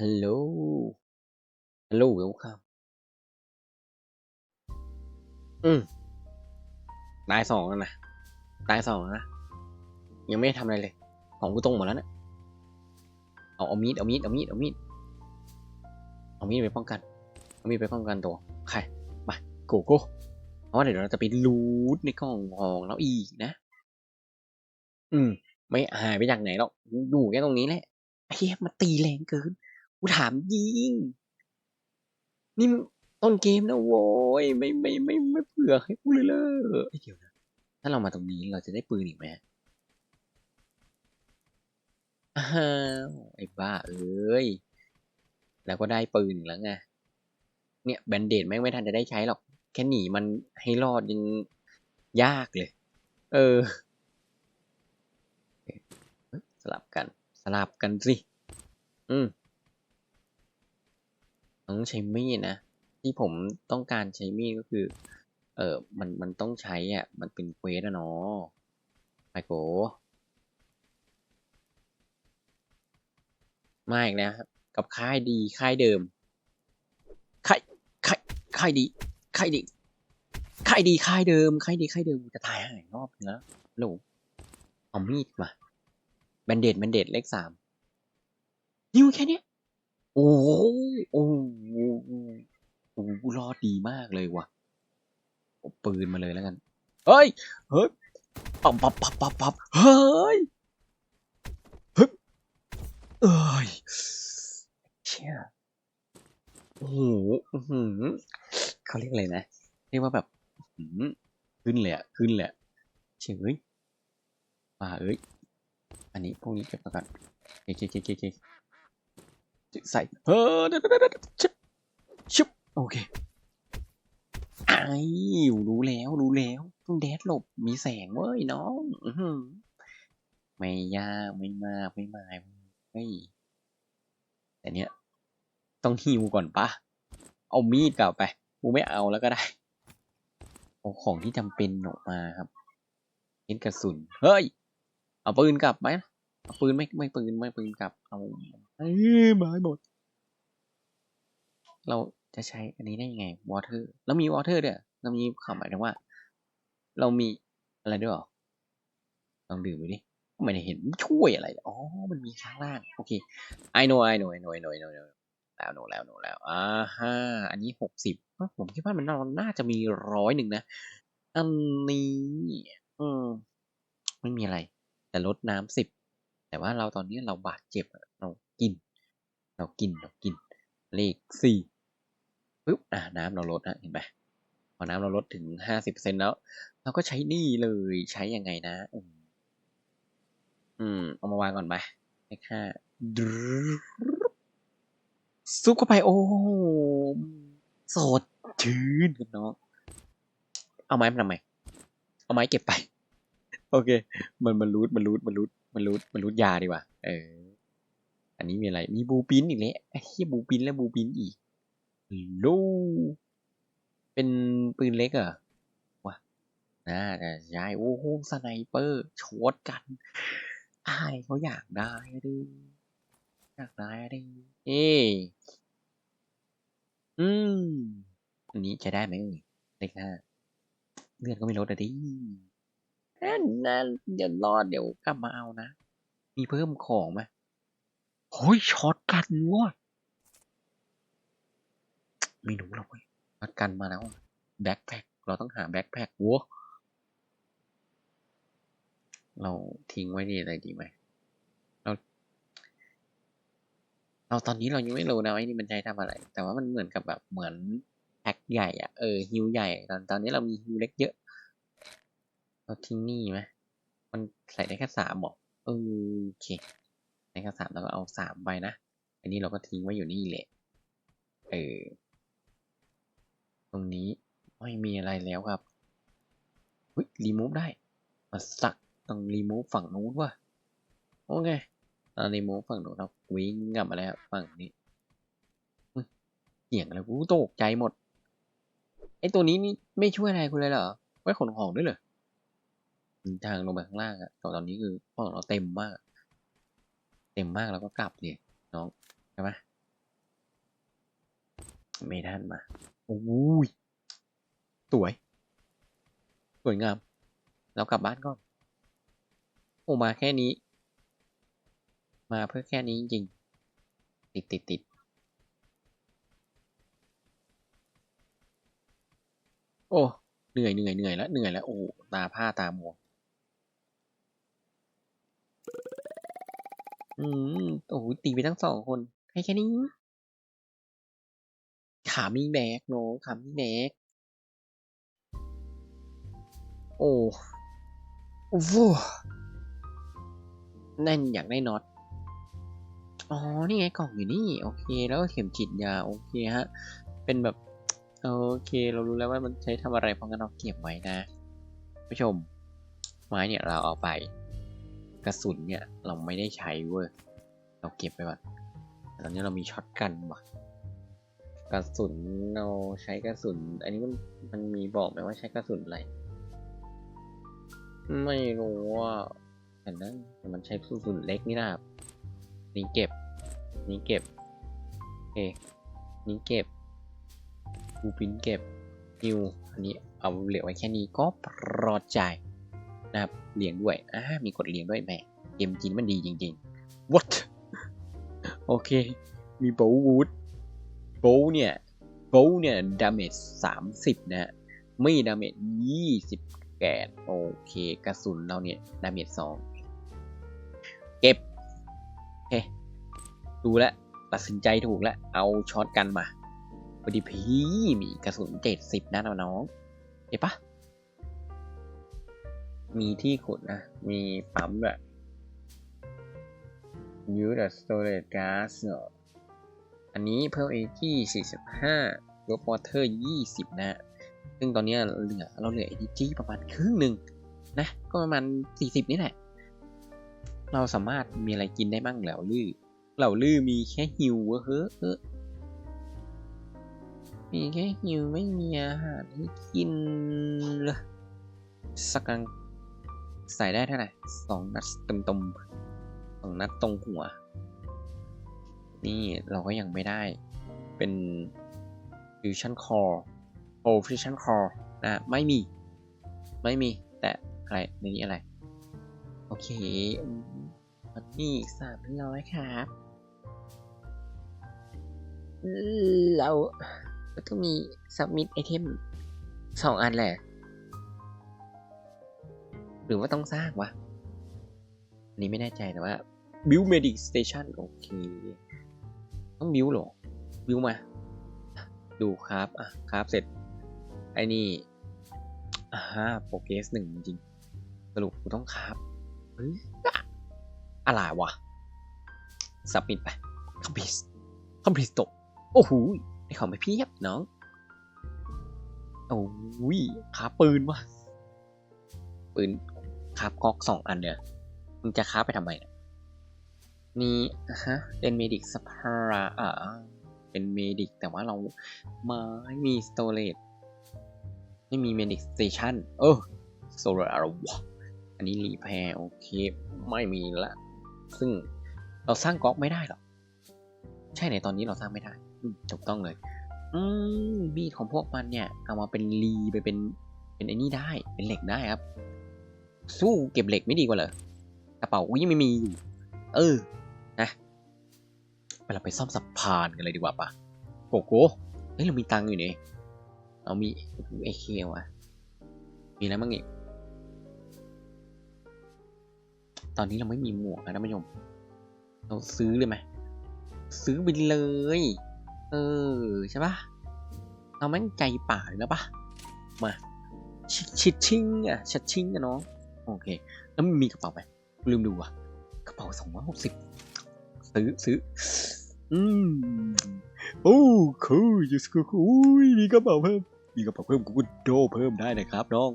ฮัลโหลฮัลโหลเวลคัมอืมตายสองแล้วนะ ตายสองแล้วนะ ยังไม่ได้ทำอะไรเลย ของกูตรงหมดแล้วเนะี่ยเอาเอามีด เอามีด เอามีด เอามีด เอามีดไปป้องกัน เอามีดไปป้องกันตัว ใคร มาโกโก้เพราะว่าเดี๋ยวเราจะไปลูดในกล่องทองแล้วอีกนะ อืม ไม่หายไปจากไหนหรอก อยู่แค่ตรงนี้แหละไอ้เหี้ยมันตีแรงเกิน กูถามยิง นี่ต้นเกมนะโว้ยไม่ไม่ไม่ไม่เผื่อให้กูเลยเลยไอ้เดี๋ยวนะ ถ้าเรามาตรงนี้เราจะได้ปืนอีกไหมอ้าวไอ้บ้าเอ้ย แล้วก็ได้ปืนแล้วไง เนี่ยแบนเดดแม่งไม่ทันจะได้ใช้หรอก แค่หนีมันให้รอดยังยากเลย เออ สลับกัน สลับกันสิ อืม ต้องใช้มีดนะ ที่ผมต้องการใช้มีดก็คือ เออมันมันต้องใช้อะ มันเป็นเควสอะเนาะไปโกมาอีกแล้วครับกับค่ายดีค่ายเดิม ค่ายค่ายค่ายดีค่ายดีค่ายดีค่ายเดิมค่ายดีค่ายเดิมจะตายหายรอบนึงแล้วหลูเอามีดมาแบนเดดแบนเดดเลขสามนิ้วแค่เนี้ย โอ้โหโอ้โหโอ้โหรอดดีมากเลยว่ะปืนมาเลยแล้วกัน เฮ้ย เฮ้ยปับปับปับปับปับเฮ้ยเฮ้ยเอ้ยเชี่ยโอ้โหเขาเรียกอะไรนะ เรียกว่าแบบขึ้นเลยอะขึ้นเลยเฉยป่าเอ้ย อันนี้พวกนี้เก็บมาก่อนเก๊เก๊เก๊เก๊ก ใส่เฮ้ยเดี๋ยวเดี๋ยวชิบชิบโอเคไอ้รู้แล้วรู้แล้วต้องแดดหลบมีแสงเว้ยน้องไม่ยากไม่มากไม่มายเฮ้แต่เนี้ยต้องฮิวก่อนปะเอามีดกลับไปกูไม่เอาแล้วก็ได้เอาของที่จำเป็นออกมาครับเห็นกระสุนเฮ้ยเอาปืนกลับไหมเอาปืนไม่ไม่ปืนไม่ปืนกลับเอา เอ้ยมาหมด เราจะใช้อันนี้ได้ยังไงวอเตอร์แล้วมีวอเตอร์ด้วยเรามีความหมายถึงว่า เรามีอะไรด้วยหรอลองดื่มดูดิไม่ได้เห็นช่วยอะไร อ๋อ มันมีข้างล่าง โอเค I know I know I know I know I know แล้วโนแล้วโนแล้วอ่าฮะอันนี้หกสิบผมคิดว่ามันน่าจะมีร้อยหนึ่งนะ อันนี้ อืม ไม่มีอะไร แต่ลดน้ำสิบ แต่ว่าเราตอนนี้เราบาดเจ็บ กิน เรากินเรากิน เลขสี่ปึ๊บอ่าน้ำเราลดนะเห็นไหมพอน้ำเราลดถึงห้าสิบเซนแล้ว เราก็ใช้นี่เลยใช้ยังไงนะอืมอืมเอามาวางก่อนไปเลขห้าซุปเข้าไปโอ้สดชื่นกันเนาะเอาไม้มาทำไมเอาไม้เก็บไป โอเค มันมันรูดมันรูดมันรูดมันรูดมันรูดยาดีกว่า เออ อันนี้มีอะไร มีบูปินอีกแล้วไอ้เหี้ยบูปินแล้วบูปินอีกลูเป็นปืนเล็กเหรอวะน่าจะใช่โอ้โหสไนเปอร์ช็อตกันอายเขาอยากได้ดิอยากได้ดิเอ้อืมอันนี้จะได้ไหมเอ่ยเลขห้าเลือดก็ไม่ลดอะดินั่นเดี๋ยวรอดเดี๋ยวกลับมาเอานะ มีเพิ่มของไหม โอ้ยช็อตกันวะไม่รู้หรอกเว้ยช็อตกันมาแล้วแบ็คแพ็คเราต้องหาแบ็คแพ็ควัวเราทิ้งไว้ดีอะไรดีไหมเรา เราตอนนี้เรายังไม่รู้นะไอ้นี่มันใช้ทำอะไร แต่ว่ามันเหมือนกับแบบเหมือนแพ็คใหญ่อะเออฮิวใหญ่ตอนตอนนี้เรามีฮิวเล็กเยอะ เราทิ้งนี่ไหมมันใส่ได้แค่สามบอกเออโอเค ได้แค่สามเราก็เอาสามไปนะ อันนี้เราก็ทิ้งไว้อยู่นี่แหละ เออ ตรงนี้ไม่มีอะไรแล้วครับเฮ้ยรีมูฟได้ มาสักต้องรีมูฟฝั่งนู้นว่ะ โอเคเรารีมูฟฝั่งนู้นเราวิ่งกลับมาแล้วฝั่งนี้เสียงอะไรกูตกใจหมด ไอตัวนี้นี่ไม่ช่วยอะไรคุณเลยเหรอ ไว้ขนของด้วยเหรอทางลงไปข้างล่างอะตอนนี้คือของเราเต็มมาก เต็มมากแล้วก็กลับเนี่ยน้องใช่ไหมเมทันมาโอ้ยสวย สวยงาม เรากลับบ้านก่อนโอ้มาแค่นี้ มาเพื่อแค่นี้จริงติดติดติดโอ้เหนื่อยเหนื่อยเหนื่อยแล้วเหนื่อยแล้วโอ้ตาผ้าตามัว อืมโอ้โหตีไปทั้งสองคนให้แค่นี้ ขามีแบกโนขามีแบกโอ้โอ้โหนั่นอยากได้น็อตอ๋อ นี่ไงกล่องอยู่นี่ โอเค แล้วก็เข็มฉีดยา โอเคฮะ เป็นแบบ โอเค เรารู้แล้วว่ามันใช้ทำอะไรเพราะงั้นเราเก็บไว้นะ ผู้ชม ไม้เนี่ยเราเอาไป กระสุนเนี่ยเราไม่ได้ใช้เว้ยเราเก็บไปก่อนแต่ตอนนี้เรามีช็อตกันว่ะกระสุนเราใช้กระสุน อันนี้มันมันมีบอกไหมว่าใช้กระสุนอะไร ไม่รู้ว่าแต่นั่นแต่มันใช้กระสุนเล็กนี่นะครับนี่เก็บ นี่เก็บโอนี่เก็บบูปินเก็บนิวอันนี้เอาเหลือไว้แค่นี้ก็ปลอดใจ นะครับเลี้ยงด้วยอ่ามีกดเลี้ยงด้วยแหมเกมจีนมันดีจริงๆ what โอเค มีโบวูดโบเนี่ยโบเนี่ยดาเมจสามสิบนะฮะไม่ดาเมจยี่สิบแกนโอเค กระสุนเราเนี่ย ดาเมจสองเก็บโอเคดูแลตัดสินใจถูกแล้ว เอาช็อตกันมาพอดีพี่มีกระสุนเจ็ดสิบนะน้องเห็นปะ มีที่ขุดนะ มีปั๊มแบบ use the storage gas เนอะอันนี้เพิ่ม energy 45ลด water 20 นะ ซึ่งตอนนี้เหลือเราเหลือ energy ประมาณครึ่งหนึ่งนะ ก็ประมาณ 40 นี่แหละ เราสามารถมีอะไรกินได้บ้างเหล่าลือเหล่าลือมีแค่หิวเว้ยเฮ้อเฮ้อมีแค่หิวไม่มีอาหารให้กินเลยสักกัง ใส่ได้เท่าไหร่สองนัดเต็มตมๆสองนัดตรงหัว นี่เราก็ยังไม่ได้ เป็น fusion core o fusion core นะ ไม่มี ไม่มี แต่อะไร ในนี้อะไร โอเคนนี่สามร้อยครับ เราก็ต้องมี submit item สองอันแหละ หรือว่าต้องสร้างวะอันนี้ไม่แน่ใจแต่ว่า build medic station โอเค ต้อง build เหรอ build มา ดูครับอะครับเสร็จ ไอ้นี่อ่าฮะโปรเกสหนึ่งจริงๆสรุปกูต้องครับเฮ้ยอะอะไรวะสับมิดไปคอมพิสคอมพิสตกโอ้โหได้ของไปเพียบน้องโอ้ยขาปืนวะปืน คาบก๊อกสองอันเนี่ยมึงจะค้าไปทำไมเนี่ยนี่ฮะเป็นเมดิกสปาราอ่าเป็นเมดิกแต่ว่าเราไม่มีสโตรจไม่มีเมดิกสเตชันเออสโตรจอะไรวะอันนี้รีแพร์โอเค ไม่มีละ ซึ่งเราสร้างก๊อกไม่ได้หรอ ใช่ในตอนนี้เราสร้างไม่ได้ถูกต้องเลย อืมมีดของพวกมันเนี่ย เอามาเป็นรีไปเป็นเป็นไอ้นี่ได้ เป็นเหล็กได้ครับ สู้เก็บเหล็กไม่ดีกว่าเหรอกระเป๋าอุ้ยไม่มีอยู่ เออ นะไปเราไปซ่อมสะพานกันเลยดีกว่าปะโกโก้เฮ้ยเรามีตังค์อยู่นี่เรามีเอเควะมีอะไรบ้างอีกตอนนี้เราไม่มีหมวกนะท่านผู้ชม เราซื้อเลยไหมซื้อไปเลย เออ ใช่ปะเราแม่งใจป่าเลยแล้วปะมาชิชิดชิงอะชัดชิงอะน้อง โอเค แล้วมันมีกระเป๋าไหมลืมดูอะ กระเป๋าสองร้อยหกสิบซื้อซื้อ อืม โอ้คือยูสกูอุ้ยมีกระเป๋าเพิ่ม มีกระเป๋าเพิ่มกูก็โดเพิ่มได้นะครับน้อง